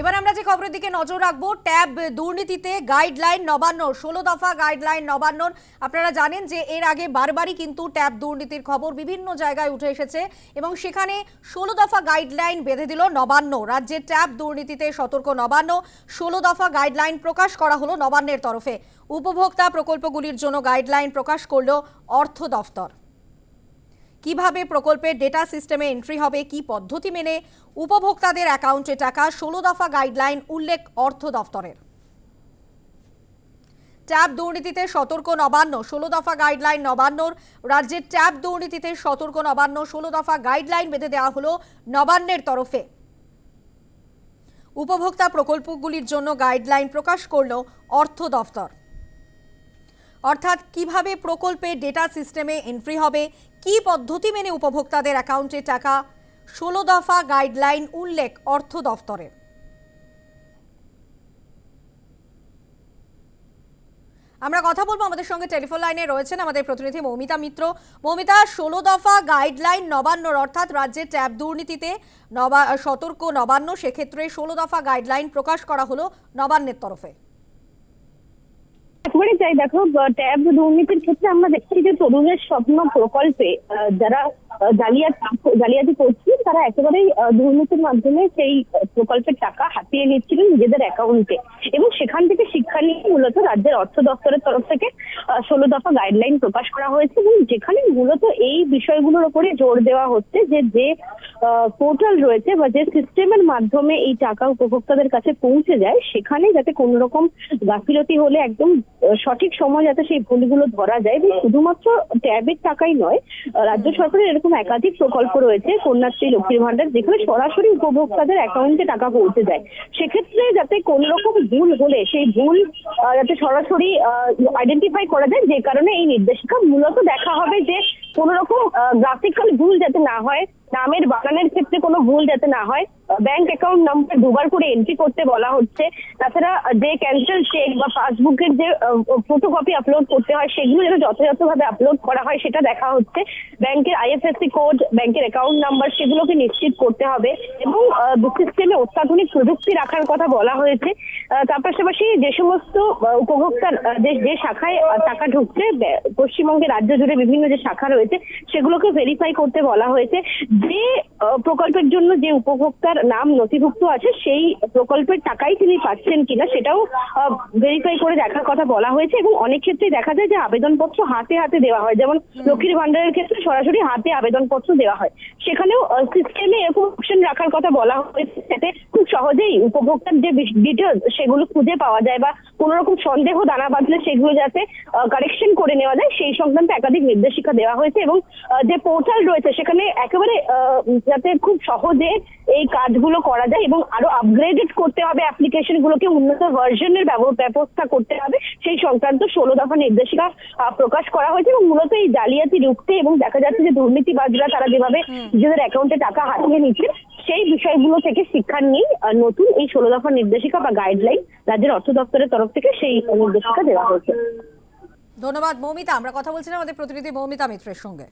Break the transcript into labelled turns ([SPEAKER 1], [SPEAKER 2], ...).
[SPEAKER 1] এবার আমরা যে খবরের দিকে নজর রাখব, ট্যাব দুর্নীতিতে গাইডলাইন নবান্ন, ষোলো দফা গাইডলাইন নবান্নর আপনারা জানেন যে এর আগে বারবারই কিন্তু ট্যাব দুর্নীতির খবর বিভিন্ন জায়গায় উঠে এসেছে এবং সেখানে ষোলো দফা গাইডলাইন বেঁধে দিল নবান্ন। রাজ্যের ট্যাব দুর্নীতিতে সতর্ক নবান্ন, ষোলো দফা গাইডলাইন প্রকাশ করা হলো নবান্নের তরফে। উপভোক্তা প্রকল্পগুলির জন্য গাইডলাইন প্রকাশ করল অর্থ দফতর। কীভাবে প্রকল্পের ডেটা সিস্টেমে এন্ট্রি হবে, কি পদ্ধতি মেনে উপভোক্তাদের অ্যাকাউন্টে টাকা, ষোলো দফা গাইডলাইন উল্লেখ অর্থ দফতরের। ট্যাব দুর্নীতিতে সতর্ক নবান্ন, ষোলো দফা গাইডলাইন নবান্নর। রাজ্যের ট্যাব দুর্নীতিতে সতর্ক নবান্ন, ষোলো দফা গাইডলাইন বেঁধে দেওয়া হলো নবান্নের তরফে। উপভোক্তা প্রকল্পগুলির জন্য গাইডলাইন প্রকাশ করল অর্থ দফতর। অর্থাৎ কীভাবে প্রকল্পে ডেটা সিস্টেমে এন্ট্রি হবে, কি পদ্ধতি মেনে উপভোক্তাদের অ্যাকাউন্টে টাকা, ষোলো দফা গাইডলাইন উল্লেখ অর্থ দফতরের। আমরা কথা বলব আমাদের সঙ্গে টেলিফোন লাইনে রয়েছেন আমাদের প্রতিনিধি মৌমিতা মিত্র। মৌমিতা, ষোলো দফা গাইডলাইন নবান্নর অর্থাৎ রাজ্যের ট্যাব দুর্নীতিতে নবা সতর্ক নবান্ন, সেক্ষেত্রে ষোলো দফা গাইডলাইন প্রকাশ করা হলো নবান্নের তরফে।
[SPEAKER 2] একবারে চাই দেখো ট্যাব দুর্নীতির ক্ষেত্রে আমরা দেখছি যে তরুণের স্বপ্ন প্রকল্পে যারা জালিয়াতি জালিয়াতি করছিলেন তারা একেবারেই দুর্নীতির মাধ্যমে সেই প্রকল্পের টাকা হাতিয়ে নিচ্ছিলেন নিজেদের অ্যাকাউন্টে এবং সেখান থেকে শিক্ষা নিয়ে মূলত রাজ্যের অর্থ দপ্তরের তরফ থেকে ষোলো দফা গাইডলাইন প্রকাশ করা হয়েছে এবং যেখানে মূলত এই বিষয়গুলোর উপরে জোর দেওয়া হচ্ছে যে যে পোর্টাল রয়েছে বা যে সিস্টেমের মাধ্যমে এই টাকা উপভোক্তাদের কাছে পৌঁছে যায়, সেখানে যাতে কোনো রকম গাফিলতি হলে একদম সঠিক সময় যাতে সেই ভুলগুলো ধরা যায়। এবং শুধুমাত্র ট্যাবের টাকাই নয় রাজ্য সরকারের এরকম একাধিক প্রকল্প রয়েছে, কন্যাশ্রী, লক্ষ্মীর ভান্ডার যেখানে সরাসরি উপভোক্তাদের অ্যাকাউন্টে টাকা পৌঁছে যায়। সেক্ষেত্রে যাতে কোন রকম ভুল হলে, সেই ভুল যাতে সরাসরি আইডেন্টিফাই করা যায়, যে কারণে এই নির্দেশিকা মূলত দেখা হবে যে কোন রকম গ্রাফিক্যাল ভুল যাতে না হয়, নামের বানানের ক্ষেত্রে কোনো ভুল যাতে না হয় ব্যাংক অ্যাকাউন্ট নাম্বার দুবার করে এন্ট্রি করতে বলা হচ্ছে। তাছাড়া যে ক্যান্সেল চেক বা পাসবুকের যে ফটোকপি আপলোড করতে হয়, সেগুলো যেন যথাযথভাবে আপলোড করা হয়, সেটা দেখা হচ্ছে। ব্যাংকের আইএফএসসি কোড ব্যাংকের অ্যাকাউন্ট নাম্বার সেগুলোকে নিশ্চিত করতে হবে এবং সিস্টেমে অত্যাধুনিক প্রযুক্তি রাখার কথা বলা হয়েছে। তার পাশাপাশি যে সমস্ত উপভোক্তার যে শাখায় টাকা ঢুকছে পশ্চিমবঙ্গের রাজ্য জুড়ে বিভিন্ন যে শাখা রয়েছে, সেগুলোকে ভেরিফাই করতে বলা হয়েছে। যে প্রকল্পের জন্য যে উপভোক্তার নাম নথিভুক্ত আছে সেই প্রকল্পের টাকাই তিনি পাচ্ছেন কিনা সেটাও ভেরিফাই করে দেখার কথা বলা হয়েছে এবং অনেক ক্ষেত্রে দেখা যায় যে আবেদনপত্র হাতে হাতে দেওয়া হয়। যেমন লক্ষ্মীর ভান্ডারের ক্ষেত্রে সরাসরি হাতে আবেদনপত্র দেওয়া হয়। সেখানেও সিস্টেমে এরকম অপশন রাখার কথা বলা হয়েছে যাতে খুব সহজেই উপভোক্তার যে ডিটেলস সেগুলো খুঁজে পাওয়া যায় বা কোনো রকম সন্দেহ দানা বাঁধলে সেগুলো যাতে কারেকশন করে নেওয়া যায় সেই সংক্রান্ত একাধিক নির্দেশিকা দেওয়া হয়েছে এবং যে পোর্টাল রয়েছে সেখানে একেবারে যাতে খুব সহজে এই কাজগুলো করা যায় এবং আরও আপগ্রেডেড করতে হবে অ্যাপ্লিকেশন গুলোকে উন্নত ভার্সনের ব্যবস্থা করতে হবে সেই সংক্রান্ত ষোলো দফা নির্দেশিকা প্রকাশ করা হয়েছে এবং মূলত এই জালিয়াতি রুখতে এবং দেখা যাচ্ছে যে দুর্নীতিবাজরা তারা যেভাবে নিজেদের অ্যাকাউন্টে টাকা হাতিয়ে নিচ্ছে সেই বিষয়গুলো থেকে শিক্ষা নিয়েই নতুন এই ষোলো দফা নির্দেশিকা বা গাইডলাইন রাজ্যের অর্থ দপ্তরের তরফ থেকে সেই নির্দেশিকা দেওয়া হয়েছে।
[SPEAKER 1] ধন্যবাদ, মৌমিতা। আমরা কথা বলছিলাম আমাদের প্রতিনিধি মৌমিতা মিত্রের সঙ্গে।